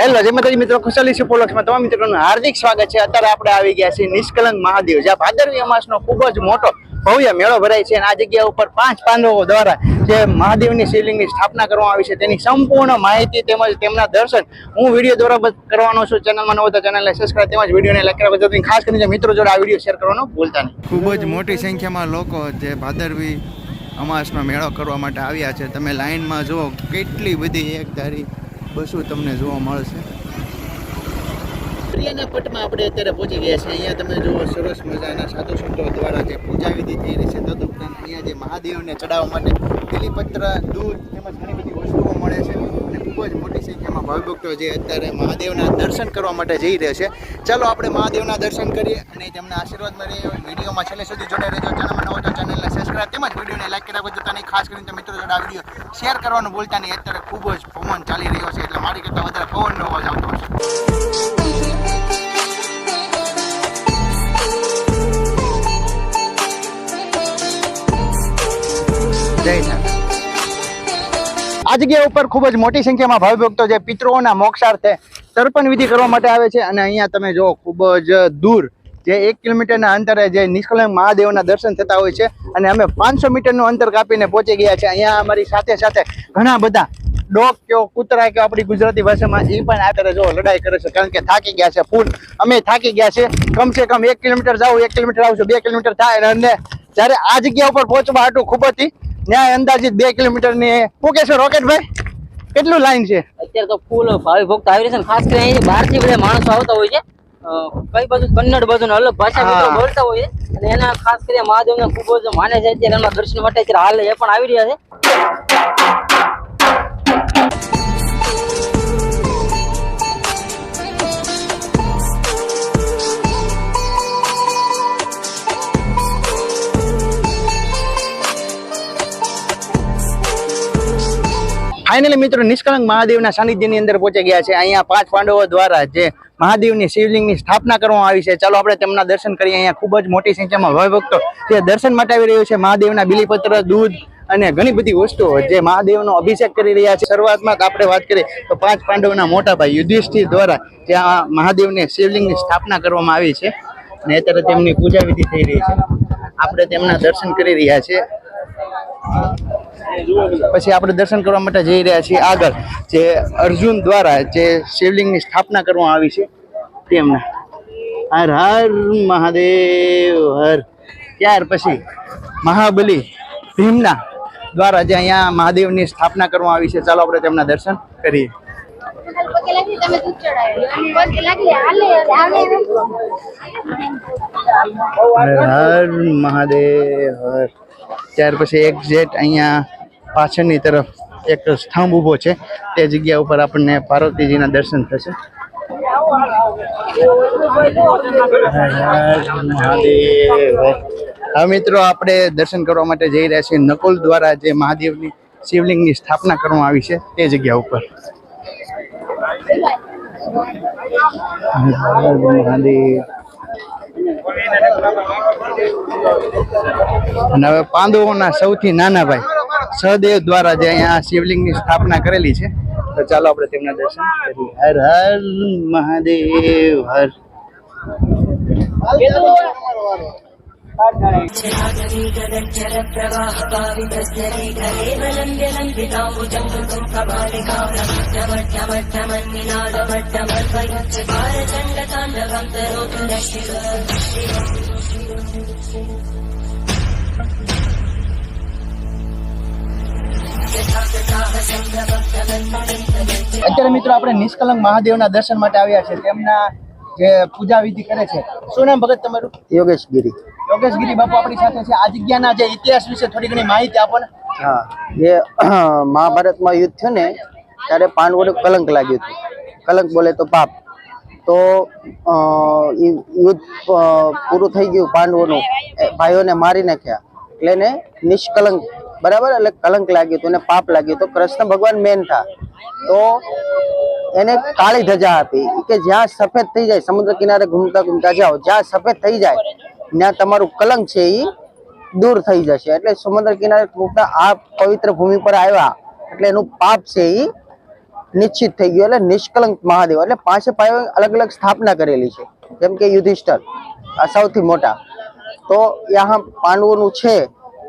Hello, જય માતાજી મિત્રો, ખુશાલી સુપોલક્ષમાં તમામ મિત્રોનું હાર્દિક સ્વાગત છે. અત્યારે આપણે આવી ગયા છીએ નિષ્કલંક મહાદેવ, જ્યાં ભાદરવી અમાસનો ખૂબ જ મોટો ભવ્ય મેળો ભરાય છે અને આ જગ્યા ઉપર પાંચ પાંડવો દ્વારા જે મહાદેવની શિવલિંગની સ્થાપના કરવામાં આવી છે, તેની સંપૂર્ણ માહિતી તેમજ તેમના દર્શન હું વીડિયો દ્વારા કરવાનો છું. ચેનલમાં નવો તો ચેનલને સબસ્ક્રાઈબ તેમજ વિડીયોને લાઈક કરવા ખાસ કરીને મિત્રો જોડે આ વીડિયો શેર કરવાનું ભૂલતા નહીં. ખૂબ જ મોટી સંખ્યામાં લોકો જે ભાદરવી અમાસનો મેળો કરવા માટે આવ્યા છે. તમે લાઇનમાં જુઓ કેટલી બધી એક ધારી બસો તમને જોવા મળશે. પ્રિયાના પટમાં આપણે અત્યારે પહોંચી ગયા છે અહીંયા તમે જુઓ, સરસ મજાના સાધુ સંતો દ્વારા જે પૂજા વિધિ થઈ રહી છે. તદુપરાંત અહીંયા જે મહાદેવને ચડાવવા માટે બીલીપત્ર દૂધ તેમજ ઘણી બધી વસ્તુઓ મળે છે. અને ખૂબ જ મોટી સંખ્યામાં ભાવિભક્તો જે અત્યારે મહાદેવના દર્શન કરવા માટે જઈ રહ્યા છે. ચાલો આપણે મહાદેવના દર્શન કરીએ અને તેમના આશીર્વાદ મળીએ વિડીયોમાં છેલ્લે સુધી જોડાઈ રહેજો. ચેનલમાં નવો તો ચેનલને સબસ્ક્રાઈબ તેમજ વિડીયોને લાઈક વગર જતા નહીં ખાસ કરીને મિત્રો જોડે આ વીડિયો શેર કરવાનું ભૂલતા નહીં. અત્યારે ખૂબ જ પવન ચાલી રહ્યો છે. એટલે મારી કરતાં વધારે પવનનો અવાજ આવતો આ જગ્યા ઉપર ખૂબ જ મોટી સંખ્યામાં ભાવિ ભક્તો જે પિતૃઓના મોક્ષાર્થે તર્પણ વિધિ કરવા માટે આવે છે અને અહીંયા તમે જો ખૂબ જ દૂર જે એક કિલોમીટરના અંતરે જે નિષ્કલંક મહાદેવના દર્શન થતા હોય છે અને અમે પાંચસો મીટરનું અંતર કાપીને પહોંચી ગયા છે. અહીંયા અમારી સાથે સાથે ઘણા બધા ડોગ કયો, કૂતરા કયો આપણી ગુજરાતી ભાષામાં એ પણ અત્યારે જો લડાઈ કરે છે. કારણ કે થાકી ગયા છે ફૂલ. અમે થાકી ગયા છે. કમસે કમ એક કિલોમીટર જાવ એક કિલોમીટર આવશું, બે કિલોમીટર થાય અને જ્યારે આ જગ્યા ઉપર પહોંચવા હાટું ખૂબ હતી ન્યાય અંદાજિત બે કિલોમીટરની શું છે રોકેટભાઈ કેટલું લાઈન છે? અત્યારે તો ફૂલ ભાવિ ભક્ત આવી રહ્યા છે ખાસ ખાસ કરીને બહારથી બધા માણસો આવતા હોય છે. કઈ બાજુ? કન્નડ બાજુ અલગ ભાષા મિત્રો બોલતા હોય છે. અને એના ખાસ કરીને મહાદેવને ખૂબ જ માને છે. અત્યારે એમના દર્શન માટે હાલ એ પણ આવી રહ્યા છે. ફાઇનલી મિત્રો, નિષ્કલંક મહાદેવના સાનિધ્યની અંદર પહોંચી ગયા છે. અહીંયા પાંચ પાંડવો દ્વારા જે મહાદેવની શિવલિંગની સ્થાપના કરવામાં આવી છે. ચાલો આપણે તેમના દર્શન કરીએ. અહીંયા ખૂબ જ મોટી સંખ્યામાં ભક્તો જે દર્શન માટે આવી રહ્યું છે. મહાદેવના બિલીપત્ર, દૂધ અને ઘણી બધી વસ્તુઓ જે મહાદેવનો અભિષેક કરી રહ્યા છે. શરૂઆતમાં આપણે વાત કરીએ તો પાંચ પાંડવોના મોટા ભાઈ યુધિષ્ઠિર દ્વારા ત્યાં મહાદેવને શિવલિંગની સ્થાપના કરવામાં આવી છે. અને અત્યારે તેમની પૂજા વિધિ થઈ રહી છે. આપણે તેમના દર્શન કરી રહ્યા છીએ. પછી આપણે દર્શન કરવા માટે જઈ રહ્યા છીએ આગળ, જે અર્જુન દ્વારા જે શિવલિંગની સ્થાપના કરવામાં આવી છે, તેમના. હર હર મહાદેવ, હર. ત્યાર પછી મહાબલી ભીમના દ્વારા જે અહીંયા મહાદેવની સ્થાપના કરવામાં આવી છે, ચાલો આપણે તેમના દર્શન કરીએ. હર મહાદેવ, હર. ત્યાર પછી એક્ઝેટ અહીંયા પાછળની તરફ એક સ્તંભ ઊભો છે. તે જગ્યા ઉપર આપણને પાર્વતીજીના દર્શન થશે. હવે મિત્રો, આપણે દર્શન કરવા માટે જઈ રહ્યા છીએ નકુલ દ્વારા જે મહાદેવની શિવલિંગની સ્થાપના કરવામાં આવી છે તે જગ્યા ઉપર. અને હવે પાંડવોના સૌથી નાના ભાઈ. સહદેવ દ્વારા જે અહીંયા શિવલિંગની સ્થાપના કરેલી છે, તો ચાલો આપણે તેમના દર્શન કરીએ. હર હર મહાદેવ, હર. અત્યારે મિત્રો આપણે નિષ્કલંક મહાદેવના દર્શન માટે આવ્યા છે તેમના જે પૂજા વિધિ કરે છે. શું નામ ભગત તમારું? યોગેશ ગીરી. યોગેશ ગીરી બાપુ આપણી સાથે છે. આ જગ્યાના જે ઇતિહાસ વિશે થોડી ઘણી માહિતી આપો ને. હા જે મહાભારતમાં યુદ્ધ થયું ને ત્યારે પાંડવોને કલંક લાગ્યું હતું. કલંક બોલે તો પાપ. તો યુદ્ધ પૂરું થઈ ગયું પાંડવોનું. ભાઈઓને મારી નાખ્યા. એટલે એને નિષ્કલંક બરાબર? એટલે કલંક લાગ્યું હતું એને પાપ લાગ્યું તો કૃષ્ણ ભગવાન મેન થા તો એને કાળી ધજા આપી. કે જ્યાં સફેદ થઈ જાય, સમુદ્ર કિનારે ઘૂમતા ઘૂમતા જાઓ, જ્યાં સફેદ થઈ જાય, ત્યાં તમારું કલંક છે એ દૂર થઈ જશે. એટલે સમુદ્ર કિનારે ઘૂમતા આ પવિત્ર ભૂમિ પર આવ્યા. એટલે એનું પાપ છે એ નિશ્ચિત થઈ ગયું. એટલે નિષ્કલંક મહાદેવ. એટલે પાંચે પાયો અલગ અલગ સ્થાપના કરેલી છે. જેમ કે યુધિષ્ઠર, આ સૌથી મોટા. તો યહાં પાંડવોનું છે.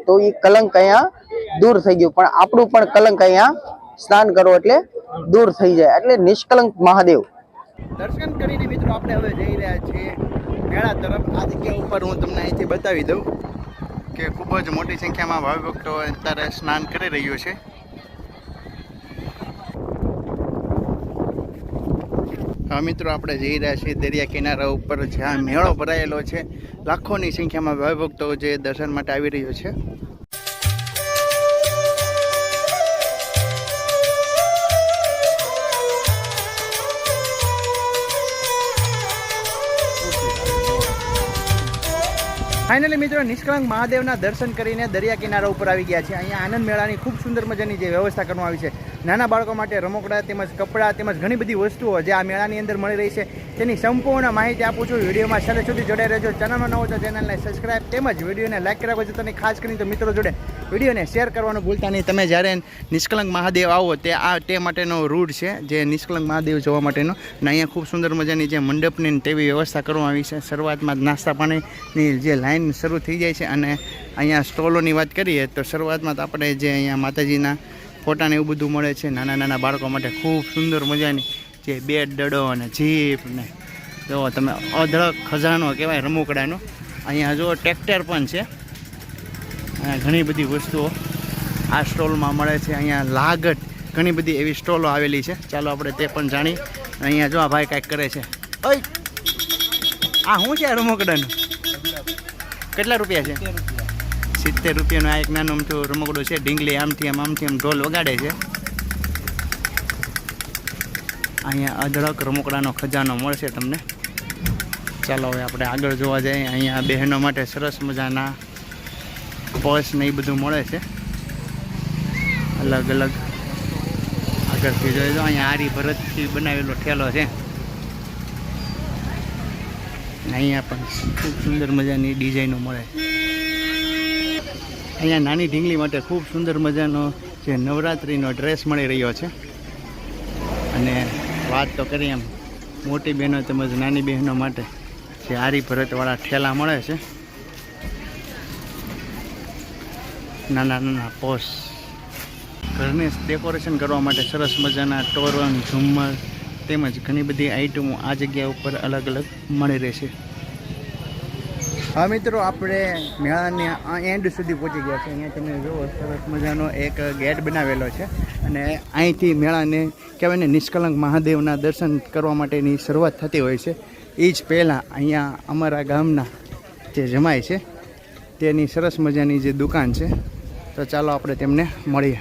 તો એ કલંક અહીંયા દૂર થઈ ગયું. પણ આપણું પણ કલંક અહીંયા સ્નાન કરો એટલે દૂર થઈ જાય. એટલે નિષ્કલંક મહાદેવ. દર્શન કરીને મિત્રો આપણે હવે જઈ રહ્યા છીએ મેળા તરફ. આ જગ્યા ઉપર હું તમને અહીંથી બતાવી દઉં કે ખૂબ જ મોટી સંખ્યામાં ભાવિભક્તો અત્યારે સ્નાન કરી રહ્યો છે. હા, મિત્રો, આપણે જઈ રહ્યા છીએ દરિયા કિનારા ઉપર જ્યાં મેળો ભરાયેલો છે. લાખોની સંખ્યામાં ભાવિભક્તો જે દર્શન માટે આવી રહ્યો છે. ફાઇનલી મિત્રો નિષ્કળંક મહાદેવના દર્શન કરીને દરિયા કિનારા ઉપર આવી ગયા છે અહીંયા આનંદ મેળાની ખૂબ સુંદર મજાની જે વ્યવસ્થા કરવામાં આવી છે. નાના બાળકો માટે રમકડા તેમજ કપડાં તેમજ ઘણી બધી વસ્તુઓ જે આ મેળાની અંદર મળી રહી છે, તેની સંપૂર્ણ માહિતી આપું છું. વિડીયોમાં છેલ્લે સુધી જોડાઈ રહેજો. ચેનલમાં નવો તો ચેનલને સબસ્ક્રાઈબ તેમજ વિડીયોને લાઈક કરવા જતા ખાસ કરીને તો મિત્રો જોડે વિડીયોને શેર કરવાનું ભૂલતા નહીં. તમે જ્યારે નિષ્કલંક મહાદેવ આવો તે આ તે માટેનો રૂટ છે, જે નિષ્કલંક મહાદેવ જોવા માટેનો. અને અહીંયા ખૂબ સુંદર મજાની જે મંડપની તેવી વ્યવસ્થા કરવામાં આવી છે. શરૂઆતમાં નાસ્તા પાણીની જે લાઈન શરૂ થઈ જાય છે અને અહીંયા સ્ટોલોની વાત કરીએ તો શરૂઆતમાં તો આપણે જે અહીંયા માતાજીના ફોટાને એવું બધું મળે છે નાના નાના બાળકો માટે ખૂબ સુંદર મજાની જે બેટ, દડો અને જીપ ને જો તમે અઢળક ખજાનો કહેવાય રમકડાનો. અહીંયા જો ટ્રેક્ટર પણ છે. ઘણી બધી વસ્તુઓ આ સ્ટોલમાં મળે છે. અહીંયા લાગટ ઘણી બધી એવી સ્ટોલો આવેલી છે. ચાલો આપણે તે પણ જાણી અહીંયા જો આ ભાઈ કાંઈક કરે છે. ઓય! આ શું છે રમકડાનું? કેટલા રૂપિયા છે? સિત્તેર રૂપિયાનું આ એક નાનું અમથું રમકડું છે, ઢીંગલી આમથી આમ આમથી આમ ઢોલ વગાડે છે. અહીંયા અઢળક રમકડાનો ખજાનો મળશે તમને. ચાલો હવે આપણે આગળ જોવા જઈએ. અહીંયા બહેનો માટે સરસ મજાના પર્સ ને એ બધું મળે છે. અલગ અલગ. આગળથી જોઈ તો અહીંયા આરી ભરતથી બનાવેલો ઠેલો છે. અહીંયા પણ ખૂબ સુંદર મજાની ડિઝાઇનો મળે અહીંયા નાની ઢીંગલી માટે ખૂબ સુંદર મજાનો જે નવરાત્રિનો ડ્રેસ મળી રહ્યો છે. અને વાત તો કરીએ એમ, મોટી બહેનો તેમજ નાની બહેનો માટે જે આરી ભરતવાળા ઠેલા મળે છે. નાના નાના પોસ. ઘરને ડેકોરેશન કરવા માટે સરસ મજાના તોરણ, ઝુમ્મર તેમજ ઘણી બધી આઈટમો આ જગ્યા ઉપર અલગ અલગ મળી રહેશે. હા મિત્રો આપણે મેળાની એન્ડ સુધી પહોંચી ગયા છે અહીંયા તમે જુઓ સરસ મજાનો એક ગેટ બનાવેલો છે. અને અહીંથી મેળાને કહેવાય ને નિષ્કલંક મહાદેવના દર્શન કરવા માટેની શરૂઆત થતી હોય છે. એ જ પહેલાં અહીંયા અમારા ગામના જે જમાય છે તેની સરસ મજાની જે દુકાન છે. તો ચાલો આપણે તેમને મળીએ.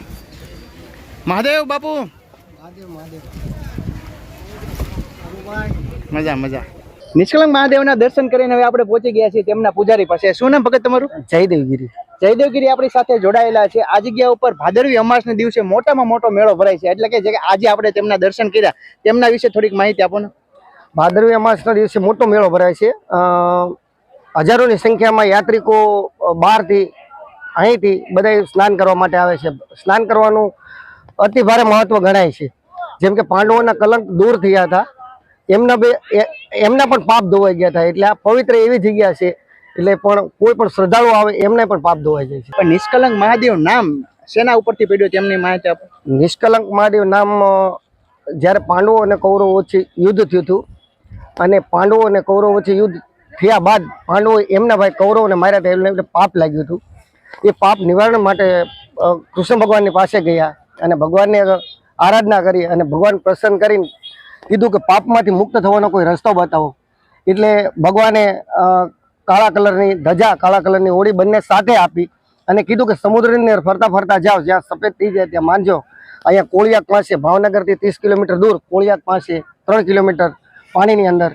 મહાદેવ બાપુ! મજા મજા. નિષ્કલંક મહાદેવના દર્શન કરીને હવે આપણે પહોંચી ગયા છીએ તેમના પૂજારી પાસે. શું નામ ભગત તમારું? જયદેવગીરી. જયદેવગીરી આપણી સાથે જોડાયેલા છે. આ જગ્યા ઉપર ભાદરવી અમાસના દિવસે મોટામાં મોટો મેળો ભરાય છે. એટલે કે જે આજે આપણે તેમના દર્શન કર્યા. તેમના વિશે થોડીક માહિતી આપો ને. ભાદરવી અમાસના દિવસે મોટો મેળો ભરાય છે. હજારોની સંખ્યામાં યાત્રિકો બહારથી અહીંથી બધા સ્નાન કરવા માટે આવે છે. સ્નાન કરવાનું અતિ ભારે મહત્વ ગણાય છે. જેમ કે પાંડવોના કલંક દૂર થયા હતા. એમના બે એમના પણ પાપ ધોવાઈ ગયા હતા એટલે આ પવિત્ર એવી જગ્યા છે એટલે પણ કોઈ પણ શ્રદ્ધાળુ આવે એમને પણ પાપ ધોવાઈ જાય છે. પણ નિષ્કલંક મહાદેવ નામ શેના ઉપરથી પડ્યું તેમની માહિતી આપો? નિષ્કલંક મહાદેવ નામ જ્યારે પાંડવો અને કૌરવો વચ્ચે યુદ્ધ થયું હતું અને પાંડવો અને કૌરવો વચ્ચે યુદ્ધ થયા બાદ પાંડવો એમના ભાઈ કૌરવને માર્યા હતા એમને એટલે પાપ લાગ્યું હતું. એ પાપ નિવારણ માટે કૃષ્ણ ભગવાનની પાસે ગયા અને ભગવાનને આરાધના કરી અને ભગવાન પ્રસન્ન કરીને કીધું કે પાપમાંથી મુક્ત થવાનો કોઈ રસ્તો બતાવો. એટલે ભગવાને કાળા કલરની ધજા, કાળા કલરની હોળી બંને સાથે આપી અને કીધું કે સમુદ્રની અંદર ફરતા ફરતા જાઓ, જ્યાં સફેદ થઈ જાય ત્યાં માનજો અહીંયા કોળિયાક પાસે, ભાવનગરથી ત્રીસ કિલોમીટર દૂર, કોળિયાક પાસે ત્રણ કિલોમીટર પાણીની અંદર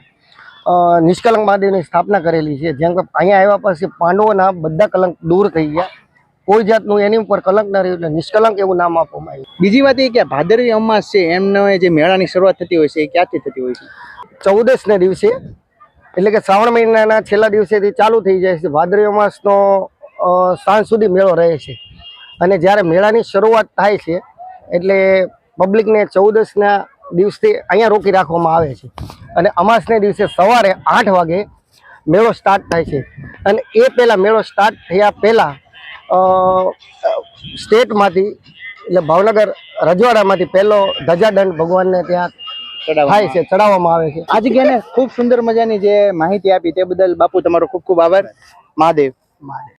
નિષ્કલંક મહાદેવની સ્થાપના કરેલી છે. જેમ કે અહીંયા આવ્યા પછી પાંડવોના બધા કલંક દૂર થઈ ગયા. કોઈ જાતનું એની ઉપર કલંક ન રહ્યું એટલે નિષ્કલંક એવું નામ આપવામાં આવ્યું. બીજી વાત એ કે ભાદરવી અમાસ છે એમનો જે મેળાની શરૂઆત થતી હોય છે એ ક્યાંથી થતી હોય છે? ચૌદસને દિવસે એટલે કે શ્રાવણ મહિનાના છેલ્લા દિવસેથી ચાલુ થઈ જાય છે. ભાદરવી અમાસનો સાંજ સુધી મેળો રહે છે. અને જ્યારે મેળાની શરૂઆત થાય છે એટલે પબ્લિકને ચૌદસના દિવસથી અહીંયા રોકી રાખવામાં આવે છે. અને અમાસને દિવસે સવારે આઠ વાગે મેળો સ્ટાર્ટ થાય છે. અને એ પહેલાં મેળો સ્ટાર્ટ થયા પહેલાં સ્ટેટમાંથી એટલે ભાવનગર રજવાડામાંથી પહેલો ધજાદંડ ભગવાનને ત્યાં થાય છે ચડાવવામાં આવે છે. આ જગ્યાને ખૂબ સુંદર મજાની જે માહિતી આપી તે બદલ બાપુ તમારો ખૂબ ખૂબ આભાર. મહાદેવ. મહાદેવ.